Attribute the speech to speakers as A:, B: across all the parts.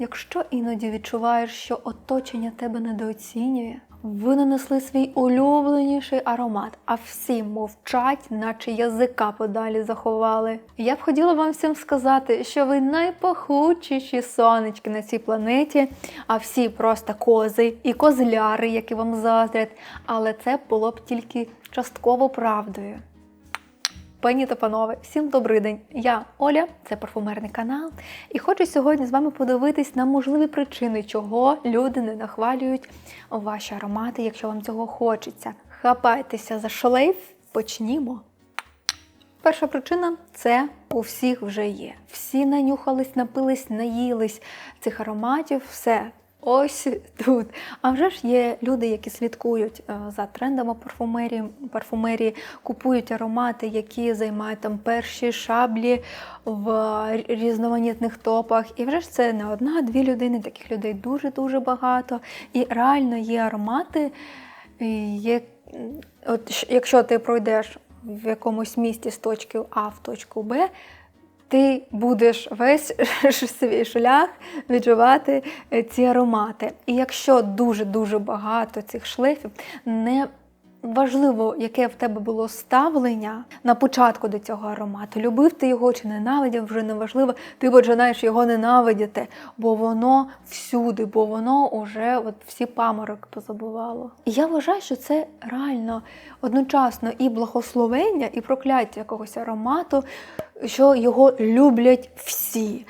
A: Якщо іноді відчуваєш, що оточення тебе недооцінює, ви нанесли свій улюбленіший аромат, а всі мовчать, наче язика подалі заховали. Я б хотіла вам всім сказати, що ви найпахучіші сонечки на цій планеті, а всі просто кози і козляри, які вам заздрять. Але це було б тільки частково правдою. Пані та панове, всім добрий день! Я Оля, це парфумерний канал, і хочу сьогодні з вами подивитись на можливі причини, чого люди не нахвалюють ваші аромати, якщо вам цього хочеться. Хапайтеся за шлейф, почнімо. Перша причина це у всіх вже є. Всі нанюхались, напились, наїлись цих ароматів, все. Ось тут. А вже ж є люди, які слідкують е, за трендами парфумерії, парфумерії, купують аромати, які займають там перші шаблі в різноманітних топах. І вже ж це не одна, дві людини, таких людей дуже-дуже багато. І реально є аромати, е, є, от, якщо ти пройдеш в якомусь місті з точки А в точку Б, ти будеш весь свій шлях відчувати е, ці аромати. І якщо дуже-дуже багато цих шлейфів, не важливо, яке в тебе було ставлення на початку до цього аромату. Любив ти його чи ненавидів, вже не важливо. Ти починаєш його ненавидіти, бо воно всюди, бо воно уже от всі паморок позабувало. І я вважаю, що це реально одночасно і благословення, і прокляття якогось аромату, що його люблять всі.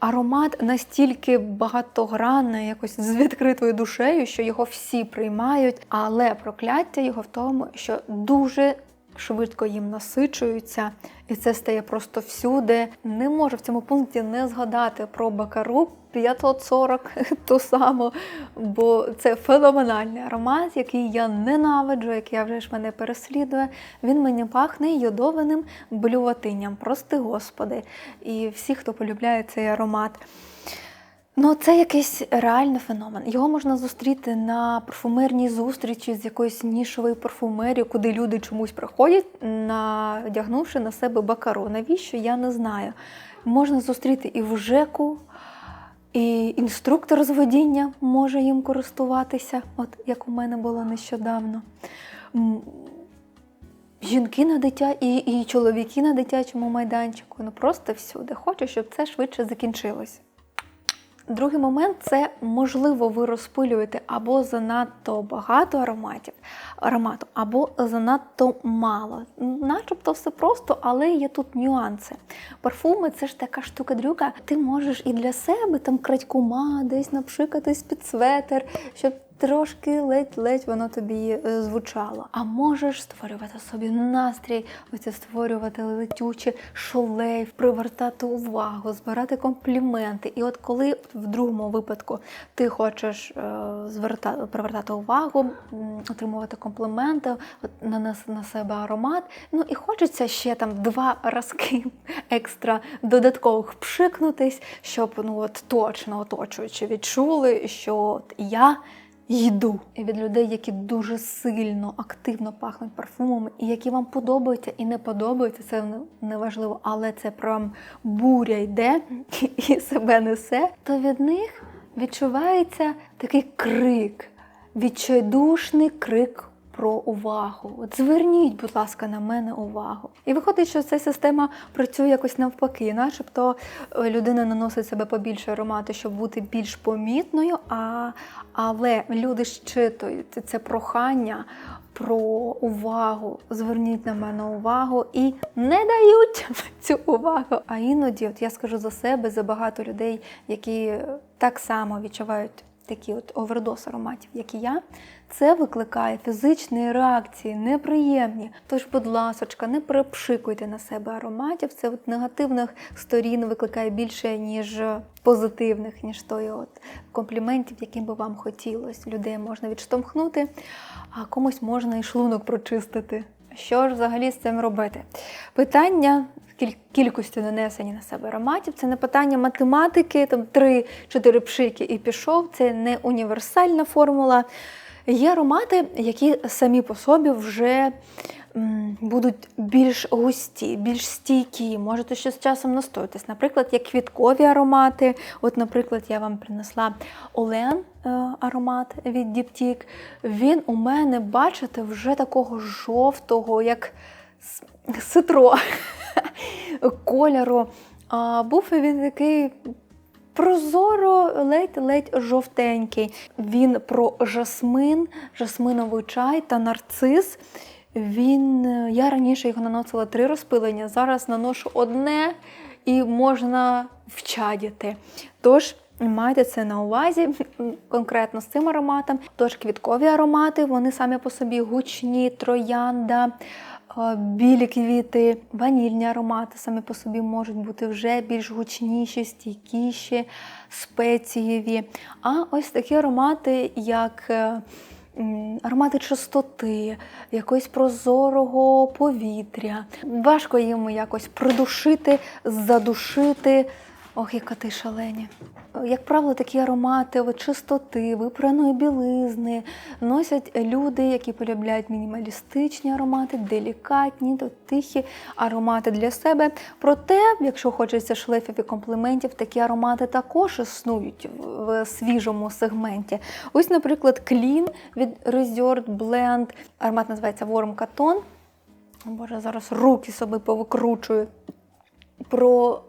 A: Аромат настільки багатогранний, якось з відкритою душею, що його всі приймають, але прокляття його в тому, що дуже швидко їм насичуються, і це стає просто всюди. Не можу в цьому пункті не згадати про Бакару 540 ту саму, бо це феноменальний аромат, який я ненавиджу, який я вже ж мене переслідує. Він мені пахне йодованим блюватинням, прости господи. І всі, хто полюбляє цей аромат. Ну, це якийсь реальний феномен. Його можна зустріти на парфумерній зустрічі з якоюсь нішовою парфумерією, куди люди чомусь приходять, надягнувши на себе бакару. Навіщо? Я не знаю. Можна зустріти і в ЖЕКу, і інструктор з водіння може їм користуватися, от як у мене було нещодавно. Жінки на дитя і, і чоловіки на дитячому майданчику. Ну просто всюди. Хочу, щоб це швидше закінчилось. Другий момент це можливо ви розпилюєте або занадто багато ароматів, аромату, або занадто мало. Начебто все просто, але є тут нюанси. Парфуми це ж така штука-дрюка. Ти можеш і для себе там крадькома, десь напшикатись під светер, щоб трошки ледь-ледь воно тобі е, звучало. А можеш створювати собі настрій, оце створювати летючий шлейф, привертати увагу, збирати компліменти. І от коли в другому випадку ти хочеш е, звертати, привертати увагу, отримувати компліменти, нанести на себе аромат. Ну і хочеться ще там два разки екстра додаткових пшикнутись, щоб ну от точно оточуючи відчули, що я йду. І від людей, які дуже сильно, активно пахнуть парфумами, і які вам подобаються і не подобаються, це не- не важливо, але це прям буря йде і себе несе, то від них відчувається такий крик, відчайдушний крик. Про увагу. От зверніть, будь ласка, на мене увагу. І виходить, що ця система працює якось навпаки, начебто е, людина наносить себе побільше аромату, щоб бути більш помітною, а, але люди щитують це прохання про увагу. Зверніть на мене увагу і не дають цю увагу. А іноді, от я скажу за себе, за багато людей, які так само відчувають такі от овердоз ароматів, як і я, це викликає фізичні реакції, неприємні. Тож, будь ласочка, не перепшикуйте на себе ароматів. Це от негативних сторін викликає більше, ніж позитивних, ніж тої от компліментів, яким би вам хотілося. Людей можна відштовхнути, а комусь можна і шлунок прочистити. Що ж взагалі з цим робити? Питання кількості нанесення на себе ароматів це не питання математики, там 3-4 пшики і пішов, це не універсальна формула. Є аромати, які самі по собі вже будуть більш густі, більш стійкі. Можете ще з часом настоятись. Наприклад, як квіткові аромати. От, наприклад, я вам принесла Олен е, аромат від Діптік. Він у мене, бачите, вже такого жовтого, як ситро кольору. А був він такий прозоро, ледь-ледь жовтенький. Він про жасмин, жасминовий чай та нарцис. Він, е, я раніше його наносила три розпилення, зараз наношу одне і можна вчадіти. Тож майте це на увазі конкретно з цим ароматом. Тож квіткові аромати, вони самі по собі гучні, троянда, е, білі квіти, ванільні аромати самі по собі можуть бути вже більш гучніші, стійкіші, спецієві. А ось такі аромати, як е, аромати чистоти, якогось прозорого повітря. Важко їм якось придушити, задушити. Ох, яка ти шалені. Як правило, такі аромати от, чистоти, випраної білизни носять люди, які полюбляють мінімалістичні аромати, делікатні, тихі аромати для себе. Проте, якщо хочеться шлейфів і компліментів, такі аромати також існують в- свіжому сегменті. Ось, наприклад, Clean від Resort Blend. Аромат називається Warm Cotton. Боже, зараз руки собі повикручую. Про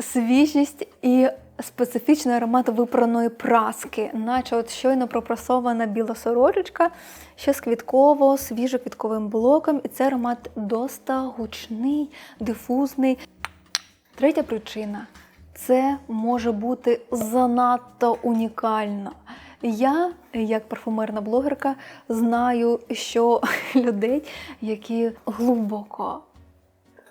A: свіжість і специфічний аромат випраної праски, наче от щойно пропрасована біла сорочечка, ще з квітково, свіжо-квітковим блоком. І це аромат доста гучний, дифузний. Третя причина це може бути занадто унікально. Я, як парфумерна блогерка, знаю, що людей, які глибоко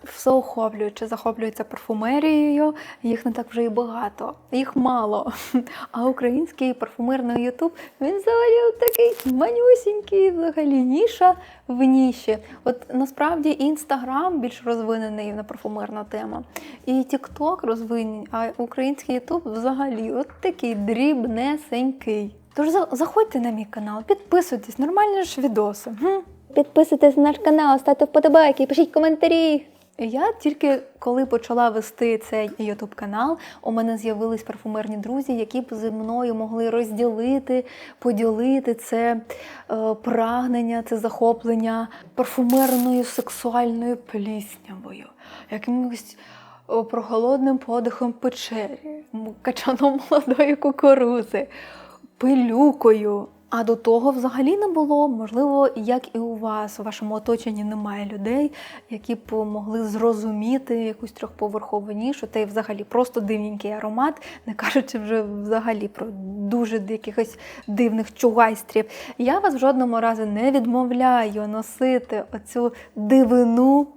A: всеохоплюючи захоплюються парфумерією, їх не так вже і багато, їх мало. А український парфумерний Ютуб він взагалі такий манюсінький, взагалі ніша в ніші. От насправді інстаграм більш розвинений на парфумерну тему, і Тікток розвинений, а український Ютуб взагалі от такий дрібнесенький. Тож заходьте на мій канал, підписуйтесь, нормальні ж відоси. Підписуйтесь на наш канал, ставте вподобайки, пишіть коментарі. Я тільки коли почала вести цей youtube канал, у мене з'явились парфумерні друзі, які б зі мною могли розділити, поділити це е, прагнення, це захоплення парфумерною сексуальною пліснявою, якимось е, проголодним подихом печері, качаном молодої кукурузи, пилюкою. А до того взагалі не було. Можливо, як і у вас, у вашому оточенні немає людей, які б могли зрозуміти якусь трьохповерхову нішу, та й взагалі просто дивненький аромат, не кажучи вже взагалі про дуже якихось дивних чугайстрів. Я вас в жодному разі не відмовляю носити оцю дивину.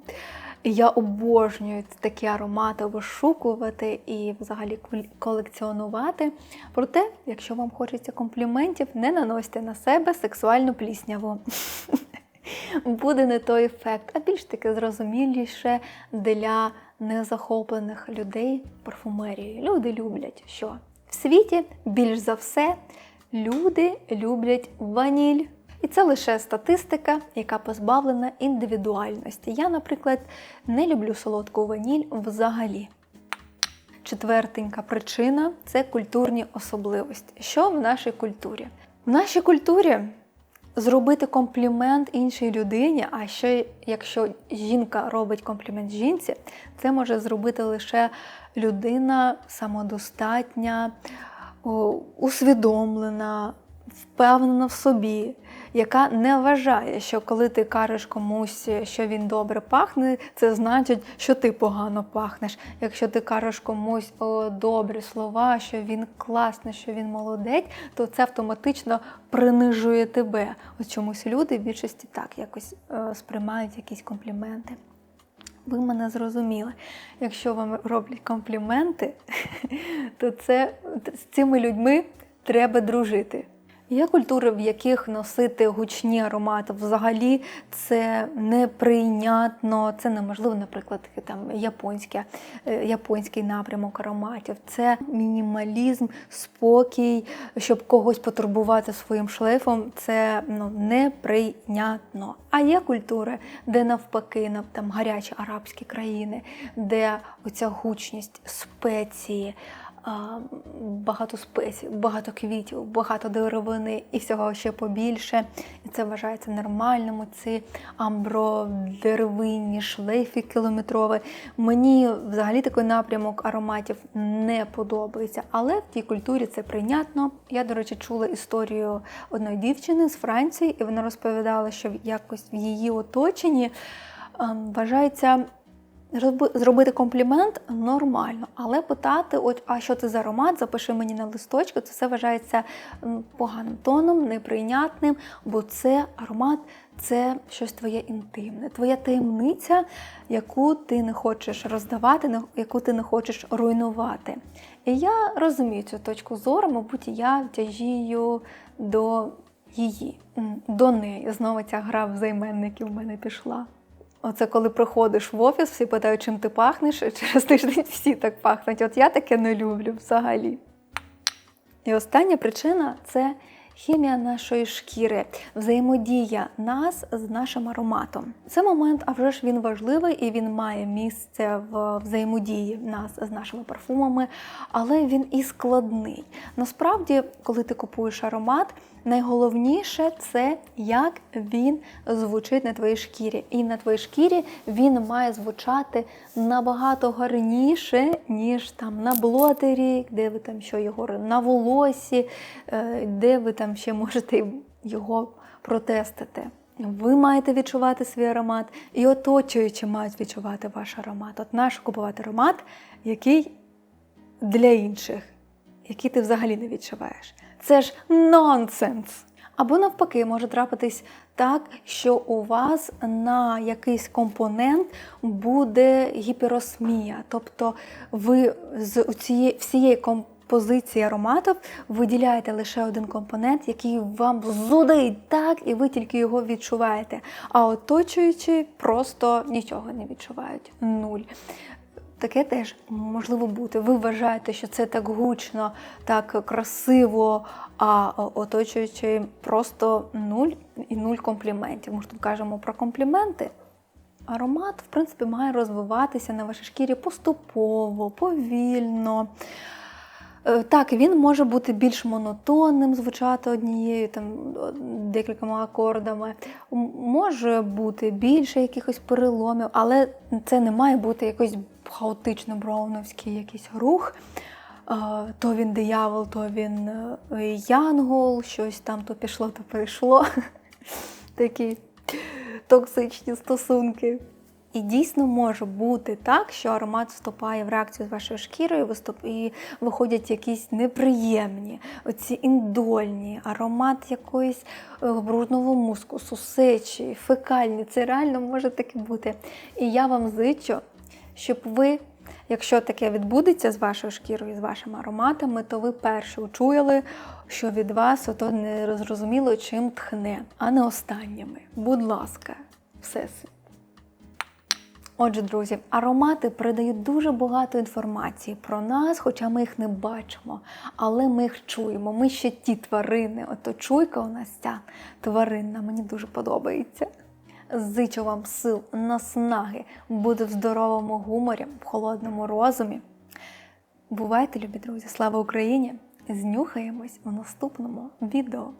A: Я обожнюю такі аромати вишукувати і взагалі кол- колекціонувати. Проте, якщо вам хочеться компліментів, не наносьте на себе сексуальну плісняву. Буде не той ефект, а більш таки зрозуміліше для незахоплених людей парфумерією. Люди люблять що? В світі більш за все люди люблять ваніль. І це лише статистика, яка позбавлена індивідуальності. Я, наприклад, не люблю солодку ваніль взагалі. Четвертенька причина це культурні особливості. Що в нашій культурі? В нашій культурі зробити комплімент іншій людині, а ще якщо жінка робить комплімент жінці, це може зробити лише людина самодостатня, усвідомлена, впевнена в собі, яка не вважає, що коли ти кажеш комусь, що він добре пахне, це значить, що ти погано пахнеш. Якщо ти кажеш комусь о, добрі слова, що він класний, що він молодець, то це автоматично принижує тебе. Ось чомусь люди в більшості так якось е, сприймають якісь компліменти. Ви мене зрозуміли. Якщо вам роблять компліменти, то це з цими людьми треба дружити. Є культури, в яких носити гучні аромати взагалі це неприйнятно, це неможливо, наприклад, там японське, е, японський напрямок ароматів. Це мінімалізм, спокій, щоб когось потурбувати своїм шлейфом. Це ну, неприйнятно. А є культури, де навпаки, на там гарячі арабські країни, де оця гучність, спеції багато спецій, багато квітів, багато деревини і всього ще побільше. І це вважається нормальним. Ці амбро-деревинні шлейфи кілометрові. Мені взагалі такий напрямок ароматів не подобається, але в тій культурі це прийнятно. Я, до речі, чула історію одної дівчини з Франції, і вона розповідала, що якось в її оточенні ем, вважається. Зроби- Зробити комплімент нормально, але питати, от, а що це за аромат, запиши мені на листочку, це все вважається поганим тоном, неприйнятним, бо це аромат це щось твоє інтимне, твоя таємниця, яку ти не хочеш роздавати, яку ти не хочеш руйнувати. І я розумію цю точку зору, мабуть, я тяжію до її, до неї. Знову ця гра в займенників в мене пішла. Оце коли приходиш в офіс, всі питають, чим ти пахнеш, і через тиждень всі так пахнуть. От я таке не люблю взагалі. І остання причина це хімія нашої шкіри, взаємодія нас з нашим ароматом. Це момент, а вже ж він важливий і він має місце в взаємодії нас з нашими парфумами, але він і складний. Насправді, коли ти купуєш аромат, найголовніше це як він звучить на твоїй шкірі. І на твоїй шкірі він має звучати набагато гарніше, ніж там на блотері, де ви там що його на волосі, е, де ви там ще можете його протестити. Ви маєте відчувати свій аромат, і оточуючі мають відчувати ваш аромат. От наш купувати аромат, який для інших, який ти взагалі не відчуваєш. Це ж нонсенс. Або навпаки, може трапитись так, що у вас на якийсь компонент буде гіперосмія. Тобто ви з цієї всієї композиції ароматів виділяєте лише один компонент, який вам зудить так, і ви тільки його відчуваєте. А оточуючі просто нічого не відчувають. Нуль. Таке теж можливо бути. Ви вважаєте, що це так гучно, так красиво, а оточуючи просто нуль і нуль компліментів. Ми ж тут кажемо про компліменти. Аромат, в принципі, має розвиватися на вашій шкірі поступово, повільно. Е, Так, він може бути більш монотонним, звучати однією там декількома акордами. Може бути більше якихось переломів, але це не має бути якийсь хаотично броуновський якийсь рух. Е, То він диявол, то він е, янгол, щось там то пішло, то прийшло. Такі токсичні стосунки. І дійсно може бути так, що аромат вступає в реакцію з вашою шкірою, і виходять якісь неприємні, оці індольні, аромат якоїсь е, брудного мускусу, сечі, фекальні. Це реально може таке бути. І я вам зичу, щоб ви, якщо таке відбудеться з вашою шкірою, з вашими ароматами, то ви перше учуяли, що від вас ото не зрозуміло, чим тхне, а не останніми. Будь ласка, всесвіт. Отже, друзі, аромати передають дуже багато інформації про нас, хоча ми їх не бачимо, але ми їх чуємо. Ми ще ті тварини. Ото чуйка у нас ця тваринна, мені дуже подобається. Зичу вам сил, наснаги, бути в здоровому гуморі, в холодному розумі. Бувайте, любі друзі! Слава Україні! Знюхаємось у наступному відео.